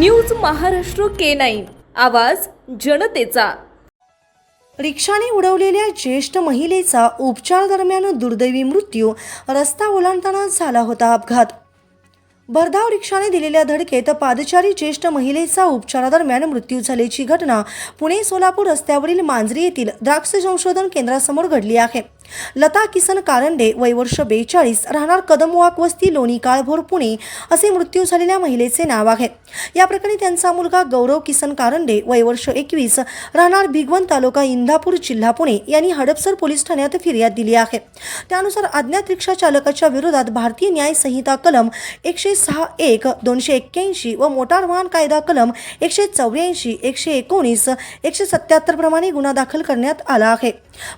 News Maharashtra K nine. आवाज जनतेचा. रिक्षाने उडवलेल्या ज्येष्ठ महिलेचा उपचार दरम्यान दुर्दैवी मृत्यू रस्ता ओलांडताना झाला होता अपघात. भरधाव रिक्षाने दिलेल्या धडकेत पादचारी ज्येष्ठ महिलेचा उपचारादरम्यान मृत्यू झाल्याची घटना पुणे सोलापूर रस्त्यावरील मांजरी येथील द्राक्ष संशोधन केंद्रासमोर घडली आहे. लता किसन कारंडे वय वर्ष बेचाळीस राहणार कदमवाक वस्ती लोणी काळभोर पुणे असे मृत्यू झालेल्या महिलेचे नाव आहे. या प्रकरणी त्यांचा मुलगा गौरव किसन कारंडे वय वर्ष एकवीस राहणार भिगवण तालुका इंदापूर जिल्हा पुणे यांनी हडपसर पोलीस ठाण्यात फिर्याद दिली आहे. त्यानुसार अज्ञात रिक्षा चालकाच्या विरोधात भारतीय न्याय संहिता कलम एकशे सहा एक दोनशे एक्क्याऐंशी व मोटार वाहन कायदा कलम एकशे चौऱ्याऐंशी एकशे एकोणीस एकशे सत्याहत्तर प्रमाणे गुन्हा दाखल करण्यात आला आहे.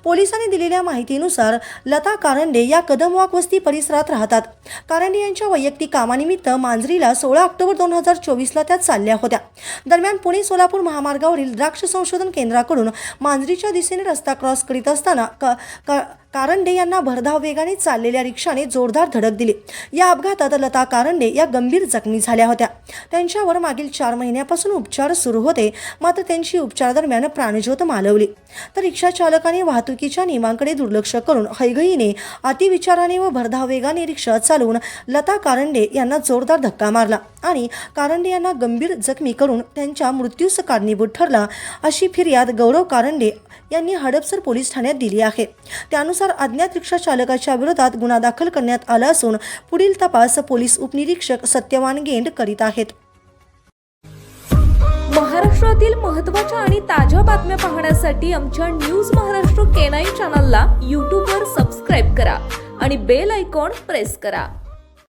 पोलिसांनी दिलेल्या माहितीनुसार लता कारंडे या कदमवाक वस्ती परिसरात राहतात. कारंडे यांच्या वैयक्तिक कामानिमित्त मांजरीला सोळा ऑक्टोबर दोन हजार चोवीसला त्या चालल्या होत्या. दरम्यान पुणे सोलापूर महामार्गावरील द्राक्ष संशोधन केंद्राकडून मांजरीच्या दिशेने रस्ता क्रॉस करीत असताना क- क- कारंडे यांना भरधाव वेगाने चाललेल्या रिक्षाने जोरदार धडक दिली. या अपघातात लता कारंडे या गंभीर जखमी झाल्या होत्या. त्यांच्यावर मागील चार महिन्यापासून उपचार सुरू होते. मात्र त्यांची उपचारादरम्यान प्राणज्योत मालवली. तर रिक्षा चालकाने वाहतुकीच्या नियमांकडे दुर्लक्ष करून हैगईने अतिविचाराने व भरधाव वेगाने रिक्षा चालवून लता कारंडे यांना जोरदार धक्का मारला. आणि कारंडे यांना गंभीर जखमी करून त्यांच्या मृत्यूस कारणीभूत ठरला अशी फिर्याद गौरव कारंडे यांनी हडपसर पोलीस ठाण्यात दिली आहे. त्यानुसार अज्ञात रिक्षा चालकाच्या विरोधात गुन्हा दाखल करण्यात आला असून पुढील तपास पोलीस उपनिरीक्षक सत्यवान गेंड करीत आहेत. महाराष्ट्रातील महत्त्वाच्या आणि ताज्या बातम्या पाहण्यासाठी आमच्या न्यूज महाराष्ट्र केनाई चॅनलला यूट्यूबवर सबस्क्राईब करा आणि बेल आयकॉन प्रेस करा.